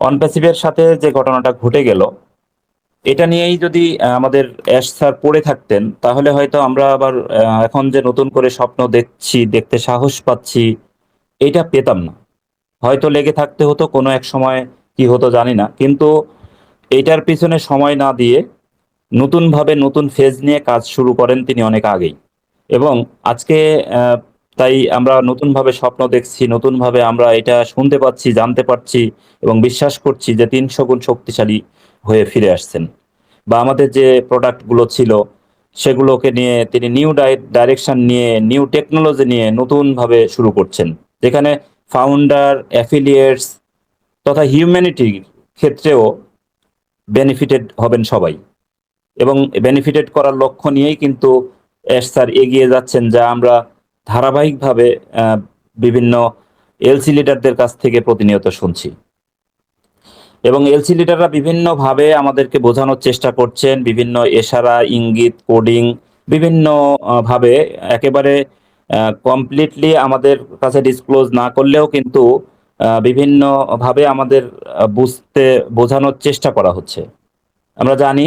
অনপ্যাসিভের সাথে যে ঘটনাটা ঘটে গেল, এটা নিয়েই যদি আমাদের অ্যাশ স্যার পড়ে থাকতেন, তাহলে হয়তো আমরা আবার এখন যে নতুন করে স্বপ্ন দেখছি, দেখতে সাহস পাচ্ছি, এটা পেতাম না। হয়তো লেগে থাকতে হতো, কোনো এক সময় কি হতো জানি না, কিন্তু এটার পিছনে সময় না দিয়ে নতুনভাবে নতুন ফেজ নিয়ে কাজ শুরু করেন তিনি অনেক আগেই। এবং আজকে তাই আমরা নতুনভাবে স্বপ্ন দেখছি, নতুনভাবে আমরা এটা শুনতে পাচ্ছি, জানতে পারছি এবং বিশ্বাস করছি যে তিনশো গুণ শক্তিশালী হয়ে ফিরে আসছেন। বা আমাদের যে প্রোডাক্টগুলো ছিল, সেগুলোকে নিয়ে তিনি নিউ ডাইরেকশন নিয়ে, নিউ টেকনোলজি নিয়ে নতুনভাবে শুরু করছেন। যেখানে ফাউন্ডার, অ্যাফিলিয়েটস তথা হিউম্যানিটির ক্ষেত্রেও বেনিফিটেড হবেন সবাই। এবং বেনিফিটেড করার লক্ষ্য নিয়েই কিন্তু এস স্যার এগিয়ে যাচ্ছেন, যা আমরা ধারাবাহিকভাবে বিভিন্ন এলসি লিডারদের কাছ থেকে প্রতিনিয়ত শুনছি। এবং এলসি লিডাররা বিভিন্নভাবে আমাদেরকে বোঝানোর চেষ্টা করছেন, বিভিন্ন এশারা, ইঙ্গিত, কোডিং, বিভিন্ন ভাবে একেবারে কমপ্লিটলি আমাদের কাছে ডিসক্লোজ না করলেও কিন্তু বিভিন্নভাবে আমাদের বুঝতে, বোঝানোর চেষ্টা করা হচ্ছে। আমরা জানি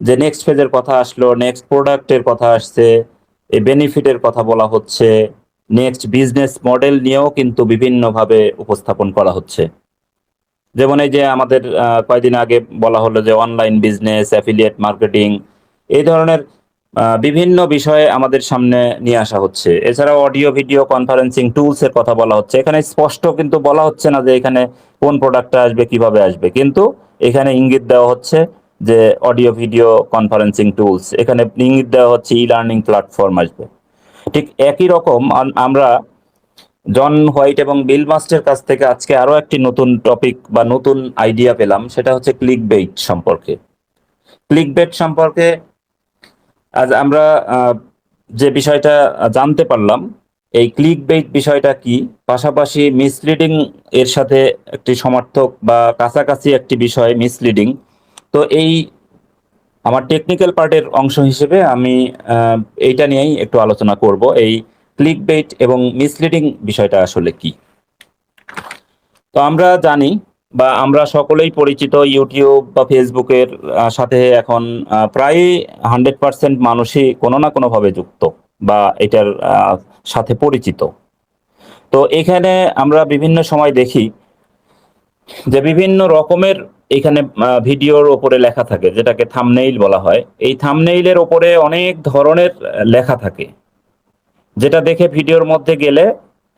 যে নেক্সট ফেজের কথা আসলো নেক্সট প্রোডাক্টের কথা আসছে এই বেনিফিটের কথা বলা হচ্ছে। নেক্সট বিজনেস মডেল নিয়েও কিন্তু বিভিন্নভাবে উপস্থাপন করা হচ্ছে। যেমন এই যে আমাদের আহ, কয়দিন আগে বলা হলো যে অনলাইন বিজনেস অ্যাফিলিয়েট মার্কেটিং এই ধরনের বিভিন্ন বিষয়ে আমাদের সামনে নিয়ে আসা হচ্ছে। এছাড়াও অডিও ভিডিও কনফারেন্সিং টুলস এর কথা বলা হচ্ছে। এখানে স্পষ্ট কিন্তু বলা হচ্ছে না যে এখানে কোন প্রোডাক্টটা আসবে কীভাবে আসবে। কিন্তু এখানে ইঙ্গিত দেওয়া হচ্ছে যে অডিও ভিডিও কনফারেন্সিং টুলস এখানে ইঙ্গিত দেওয়া হচ্ছে ই লার্নিং প্ল্যাটফর্ম আসবে। ঠিক একই রকম আমরা জন হোয়াইট এবং বিল মাস্টের কাছ থেকে আজকে আরও একটি নতুন টপিক বা নতুন আইডিয়া পেলাম, সেটা হচ্ছে ক্লিক বেইট সম্পর্কে। ক্লিক বেট সম্পর্কে আজ আমরা যে বিষয়টা জানতে পারলাম, এই ক্লিক বেইট বিষয়টা কি? পাশাপাশি মিসলিডিং এর সাথে একটি সমার্থক বা কাছাকাছি একটি বিষয় মিসলিডিং তো এই আমার টেকনিক্যাল পার্টের অংশ হিসেবে আমি এইটা নিয়েই একটু আলোচনা করব। এই ক্লিক বেইট এবং মিসলিডিং বিষয়টা আসলে কি? তো আমরা জানি বা আমরা সকলেই পরিচিত ইউটিউব বা ফেসবুকের সাথে এখন প্রায় হান্ড্রেড পার্সেন্ট মানুষই কোনো না কোনোভাবে যুক্ত বা এটার সাথে পরিচিত। তো এখানে আমরা বিভিন্ন সময় দেখি যে বিভিন্ন রকমের এখানে ভিডিওর ওপরে লেখা থাকে, যেটাকে থামনেইল বলা হয়। এই থামনেইলের ওপরে অনেক ধরনের লেখা থাকে, যেটা দেখে ভিডিওর মধ্যে গেলে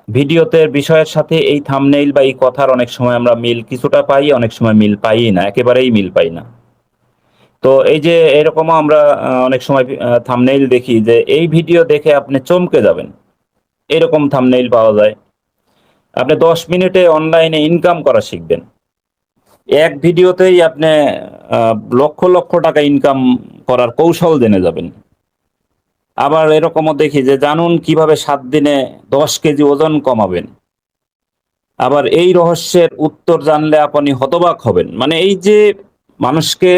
ভিডিওতে বিষয়ের সাথে এই থামনেইল বা এই কথার অনেক সময় আমরা মিল কিছুটা পাই, অনেক সময় মিল পাই না, একেবারেই মিল পাই না। তো এই যে এরকমও আমরা অনেক সময় থামনেইল দেখি যে এই ভিডিও দেখে আপনি চমকে যাবেন। এরকম থামনেইল পাওয়া যায়। আপনি দশ মিনিটে অনলাইনে ইনকাম করা শিখবেন। এক ভিডিওতেই আপনি লক্ষ লক্ষ টাকা ইনকাম করার কৌশল জেনে যাবেন। আবার এরকমও দেখি যে জানুন কীভাবে সাত দিনে দশ কেজি ওজন কমাবেন। আবার এই রহস্যের উত্তর জানলে আপনি হতবাক হবেন। মানে এই যে মানুষকে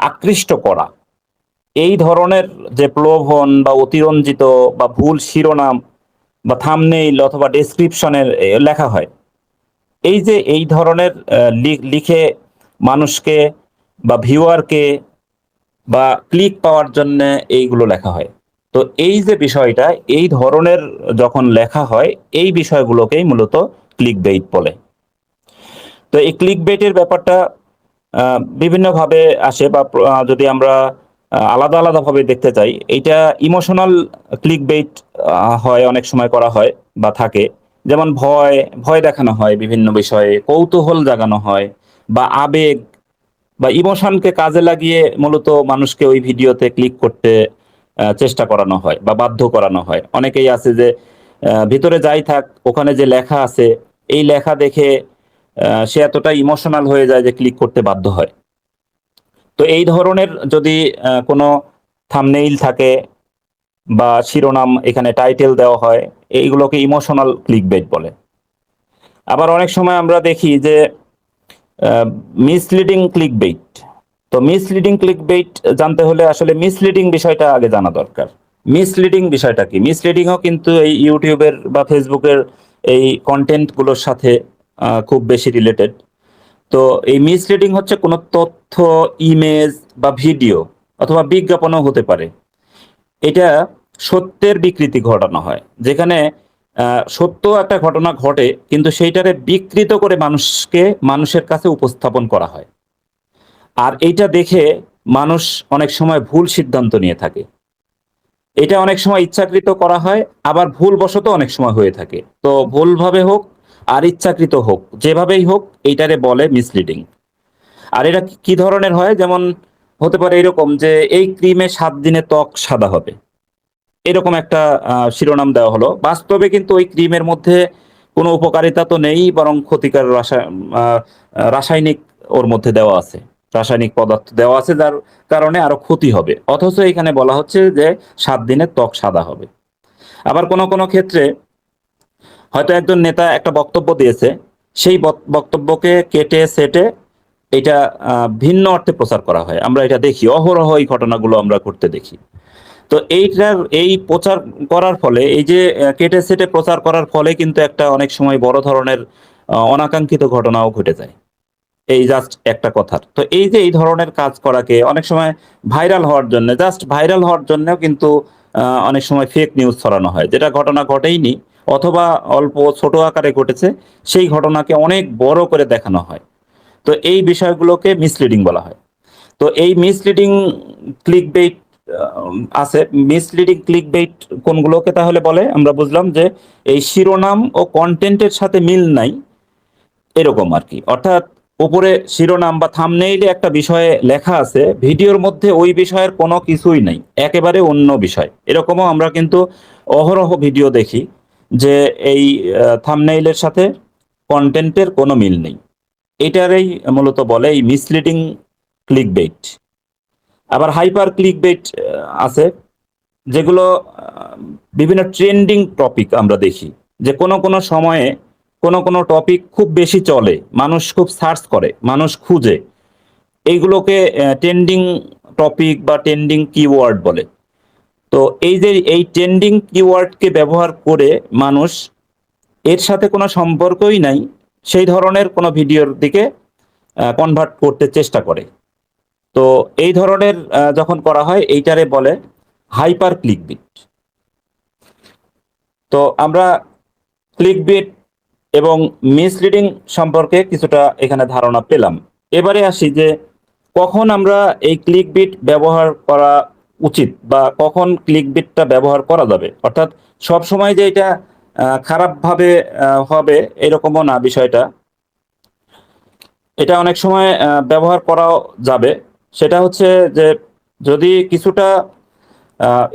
আকৃষ্ট করা, এই ধরনের যে প্রলোভন বা অতিরঞ্জিত বা ভুল শিরোনাম বা থামনেইল অথবা ডেসক্রিপশনের লেখা হয় এই যে এই ধরনের লিখে মানুষকে বা ভিউয়ারকে বা ক্লিক পাওয়ার জন্য এইগুলো লেখা হয়। তো এই যে বিষয়টা, এই ধরনের যখন লেখা হয়, এই বিষয়গুলোকেই মূলত ক্লিক বেইট বলে। তো এই ক্লিক বেইটের ব্যাপারটা বিভিন্নভাবে আসে বা যদি আমরা আলাদা আলাদাভাবে দেখতে চাই, এইটা ইমোশনাল ক্লিক বেইট হয়, অনেক সময় করা হয় বা থাকে। যেমন ভয় ভয় দেখানো হয় বিভিন্ন বিষয়ে, কৌতূহল জাগানো হয় বা আবেগ বা ইমোশনকে কাজে লাগিয়ে মূলত মানুষকে ওই ভিডিওতে ক্লিক করতে চেষ্টা করানো হয় বা বাধ্য করানো হয়। অনেকেই আছে যে ভিতরে যাই থাক, ওখানে যে লেখা আছে, এই লেখা দেখে সে এতটা ইমোশনাল হয়ে যায় যে ক্লিক করতে বাধ্য হয়। তো এই ধরনের যদি কোনো থামনেইল থাকে বা শিরোনাম এখানে টাইটেল দেওয়া হয় এইগুলোকে ইমোশনাল ক্লিক বেট বলে। আবার অনেক সময় আমরা দেখি যে মিসলিডিং ক্লিকবেট তো মিসলিডিং ক্লিকবেট জানতে হলে আসলে মিসলিডিং বিষয়টা আগে জানা দরকার। মিসলিডিং বিষয়টা কি? মিসলিডিংও কিন্তু এই ইউটিউবের বা ফেসবুকের এই কন্টেন্টগুলোর সাথে খুব বেশি রিলেটেড তো এই মিসলিডিং হচ্ছে কোনো তথ্য ইমেজ বা ভিডিও অথবা বিজ্ঞাপনও হতে পারে। এটা সত্যের বিকৃতি ঘটানো হয়। যেখানে সত্য একটা ঘটনা ঘটে, কিন্তু সেইটারে বিকৃত করে মানুষকে, মানুষের কাছে উপস্থাপন করা হয়। আর এইটা দেখে মানুষ অনেক সময় ভুল সিদ্ধান্ত নিয়ে থাকে। এটা অনেক সময় ইচ্ছাকৃত করা হয়, আবার ভুলবশত অনেক সময় হয়ে থাকে। তো ভুলভাবে হোক, আর ইচ্ছাকৃত হোক, যেভাবেই হোক, এইটারে বলে মিসলিডিং আর এটা কি ধরনের হয়? যেমন, হতে পারে এরকম যে, এই ক্রিমে সাত দিনে ত্বক সাদা হবে। এরকম একটা শিরোনাম দেওয়া হলো। বাস্তবে কিন্তু ওই ক্রিমের মধ্যে কোনো উপকারিতা তো নেই, বরং ক্ষতিকর রাসায়নিক ওর মধ্যে দেওয়া আছে। রাসায়নিক পদার্থ দেওয়া আছে, যার কারণে আরও ক্ষতি হবে। অথচ এখানে বলা হচ্ছে যে সাত দিনে ত্বক সাদা হবে। আবার কোনো কোনো ক্ষেত্রে হয়তো একজন নেতা একটা বক্তব্য দিয়েছে, সেই বক্তব্যকে কেটে সেটে এটা ভিন্ন অর্থে প্রচার করা হয়। আমরা এটা দেখি, অহরহ এই ঘটনাগুলো আমরা করতে দেখি। তো এইটার এই প্রচার করার ফলে, এই যে কেটে সেটে প্রচার করার ফলে কিন্তু একটা অনেক সময় বড় ধরনের অনাকাঙ্ক্ষিত ঘটনাও ঘটে যায়। এই জাস্ট একটা কথার। তো এই যে, এই ধরনের কাজ করাকে অনেক সময় ভাইরাল হওয়ার জন্য জাস্ট ভাইরাল হওয়ার জন্যও কিন্তু অনেক সময় ফেক নিউজ ছড়ানো হয়। যেটা ঘটনা ঘটেইনি, অথবা অল্প ছোট আকারে ঘটেছে, সেই ঘটনাকে অনেক বড় করে দেখানো হয়। তো এই বিষয়গুলোকে মিসলিডিং বলা হয়। তো এই মিসলিডিং ক্লিক বেইট আছে মিসলিডিং ক্লিক বেইট কোনগুলোকে তাহলে বলে? আমরা বুঝলাম যে এই শিরোনাম ও কন্টেন্টের সাথে মিল নাই, এরকম আর কি। অর্থাৎ উপরে শিরোনাম বা থামনেইলে একটা বিষয়ে লেখা আছে, ভিডিওর মধ্যে ওই বিষয়ের কোনো কিছুই নাই, একেবারে অন্য বিষয়। এরকমও আমরা কিন্তু অহরহ ভিডিও দেখি যে এই থামনেইলের সাথে কন্টেন্টের কোনো মিল নেই। এটারই মূলত বলে এই মিসলিডিং ক্লিক বেইট আবার হাইপার ক্লিক বেইট আছে, যেগুলো বিভিন্ন ট্রেন্ডিং টপিক আমরা দেখি, যে কোনো কোনো সময়ে কোনো কোনো টপিক খুব বেশি চলে, মানুষ খুব সার্চ করে, মানুষ খুঁজে। এইগুলোকে ট্রেন্ডিং টপিক বা ট্রেন্ডিং কিওয়ার্ড বলে। তো এই যে, এই ট্রেন্ডিং কিওয়ার্ডকে ব্যবহার করে মানুষ, এর সাথে কোনো সম্পর্কই নাই, সেই ধরনের কোনো ভিডিওর দিকে কনভার্ট করতে চেষ্টা করে। তো এই ধরনের যখন করা হয়, এইটারে বলে হাইপার ক্লিক বিট তো আমরা ক্লিকবিট এবং মিসলিডিং সম্পর্কে কিছুটা এখানে ধারণা পেলাম। এবারে আসি যে কখন আমরা এই ক্লিকবিট ব্যবহার করা উচিত বা কখন ক্লিকবিটটা ব্যবহার করা যাবে। অর্থাৎ সব সময় যে এটা খারাপভাবে হবে, এরকমও না বিষয়টা। এটা অনেক সময় ব্যবহার করাও যাবে। সেটা হচ্ছে যে যদি কিছুটা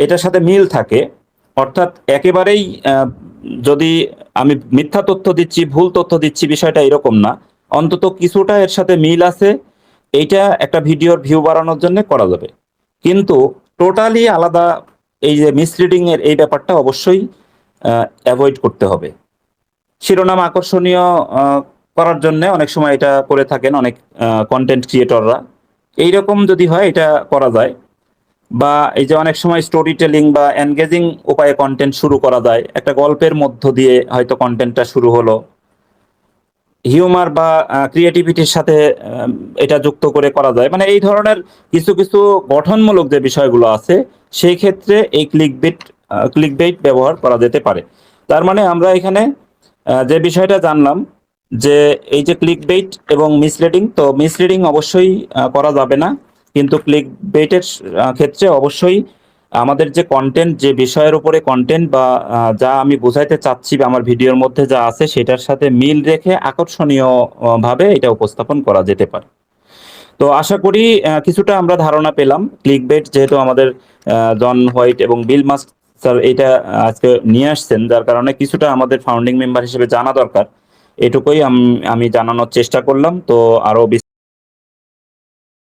এটার সাথে মিল থাকে, অর্থাৎ একেবারেই যদি আমি মিথ্যা তথ্য দিচ্ছি, ভুল তথ্য দিচ্ছি, বিষয়টা এরকম না, অন্তত কিছুটা এর সাথে মিল আছে, এইটা একটা ভিডিওর ভিউ বাড়ানোর জন্য করা যাবে। কিন্তু টোটালি আলাদা এই যে মিসলিডিং এর এই ব্যাপারটা অবশ্যই অ্যাভয়েড করতে হবে। শিরোনাম আকর্ষণীয় করার জন্য অনেক সময় এটা করে থাকেন অনেক কন্টেন্ট ক্রিয়েটররা এইরকম যদি হয়, এটা করা যায়। বা এই যে অনেক সময় স্টোরি টেলিং বা এনগেজিং উপায়ে কন্টেন্ট শুরু করা যায়। একটা গল্পের মধ্য দিয়ে হয়তো কন্টেন্টটা শুরু হলো। হিউমার বা ক্রিয়েটিভিটির সাথে এটা যুক্ত করে করা যায়। মানে এই ধরনের কিছু কিছু গঠনমূলক যে বিষয়গুলো আছে, সেই ক্ষেত্রে এই ক্লিকবিট ক্লিকবেইট ব্যবহার করা যেতে পারে। তার মানে আমরা এখানে যে বিষয়টা জানলাম যে এই যে ক্লিক বেইট এবং মিসলিডিং তো মিসলিডিং অবশ্যই করা যাবে না। কিন্তু ক্লিক বেইটের ক্ষেত্রে অবশ্যই আমাদের যে কন্টেন্ট যে বিষয়ের উপরে কন্টেন্ট বা যা আমি বোঝাইতে চাচ্ছি বা আমার ভিডিওর মধ্যে যা আছে, সেটার সাথে মিল রেখে আকর্ষণীয়ভাবে এটা উপস্থাপন করা যেতে পারে। তো আশা করি কিছুটা আমরা ধারণা পেলাম। ক্লিক বেট যেহেতু আমাদের জন হোয়াইট এবং বিল মাস্ক স্যার এটা আজকে নিয়ে আসছেন, যার কারণে কিছুটা আমাদের ফাউন্ডিং মেম্বার হিসেবে জানা দরকার। এটুকুই আম- জানানোর চেষ্টা করলাম। তো আরও